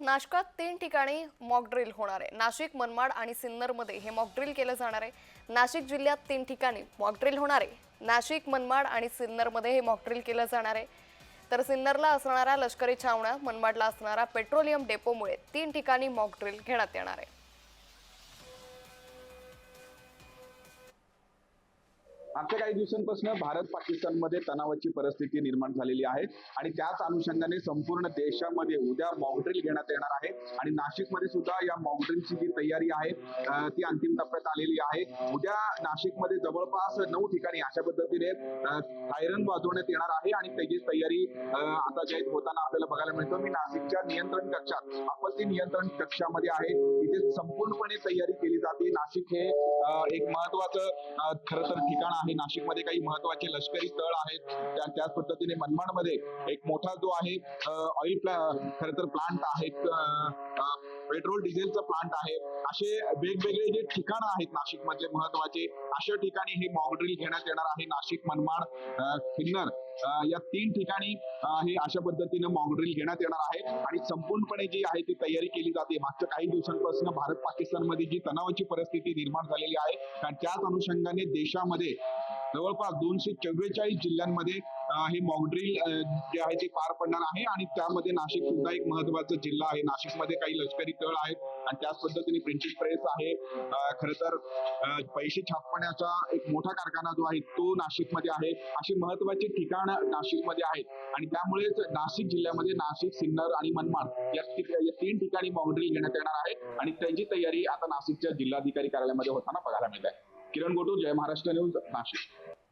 नाशकात तीन ठिकाणी मॉकड्रिल होणार आहे. नाशिक मनमाड आणि सिन्नरमध्ये हे मॉकड्रिल केलं जाणार आहे. नाशिक जिल्ह्यात तीन ठिकाणी मॉक ड्रिल होणार आहे. नाशिक मनमाड आणि सिन्नरमध्ये हे मॉकड्रिल केलं जाणार आहे. तर सिन्नरला असणाऱ्या लष्करी छावण्या मनमाडला असणारा पेट्रोलियम डेपोमुळे तीन ठिकाणी मॉकड्रिल घेण्यात येणार आहे. मागच्या काही दिवसांपासून भारत पाकिस्तानमध्ये तणावाची परिस्थिती निर्माण झालेली आहे आणि त्याच अनुषंगाने संपूर्ण देशामध्ये उद्या मॉकड्रिल घेण्यात येणार आहे. आणि नाशिकमध्ये सुद्धा या मॉकड्रिलची जी तयारी आहे ती अंतिम टप्प्यात आलेली आहे. उद्या नाशिकमध्ये जवळपास नऊ ठिकाणी अशा पद्धतीने आयरन वाजवण्यात येणार आहे आणि त्याची तयारी आता जे होताना आपल्याला बघायला मिळतो मी नाशिकच्या नियंत्रण कक्षात आपत्ती नियंत्रण कक्षामध्ये आहे. तिथे संपूर्णपणे तयारी केली जाते. नाशिक हे एक महत्वाचं खर खरं तर ठिकाण आहे. आणि नाशिकमध्ये काही महत्त्वाचे लष्करी स्थळ आहेत. त्या त्याच पद्धतीने मनमाडमध्ये एक मोठा जो आहे ऑइल खर तर प्लांट आहे पेट्रोल डिझेलचा प्लांट आहे. असे वेगवेगळे जे ठिकाण आहेत नाशिक मधले महत्त्वाचे अशा ठिकाणी हे मॉकड्रिल घेण्यात येणार आहे नाशिक मनमाड किन्नर. या तीन ठिकाणी हे अशा पद्धतीनं मॉकड्रिल घेण्यात येणार आहे. आणि संपूर्णपणे जी आहे ती तयारी केली जाते. मागच्या काही दिवसांपासून भारत पाकिस्तानमध्ये जी तणावाची परिस्थिती निर्माण झालेली आहे आणि त्याच अनुषंगाने देशामध्ये जवळपास दोनशे चव्वेचाळीस जिल्ह्यांमध्ये हे मॉकड्रिल जे आहे ते पार पडणार आहे. आणि त्यामध्ये नाशिक सुद्धा एक महत्त्वाचा जिल्हा आहे. नाशिकमध्ये काही लष्करी तळ आहेत आणि त्याच पद्धतीने प्रिंटिंग प्रेस आहे. खर तर पैसे छापण्याचा एक मोठा कारखाना जो आहे तो नाशिकमध्ये आहे. असे महत्वाची ठिकाण नाशिकमध्ये आहेत. आणि त्यामुळेच नाशिक जिल्ह्यामध्ये नाशिक सिन्नर आणि मनमाड या या तीन ठिकाणी बाउंड्री घेण्यात येणार आहे. आणि त्यांची तयारी आता नाशिकच्या जिल्हाधिकारी कार्यालयामध्ये होताना बघायला मिळत आहे. किरण गोटू जय महाराष्ट्र न्यूज नाशिक.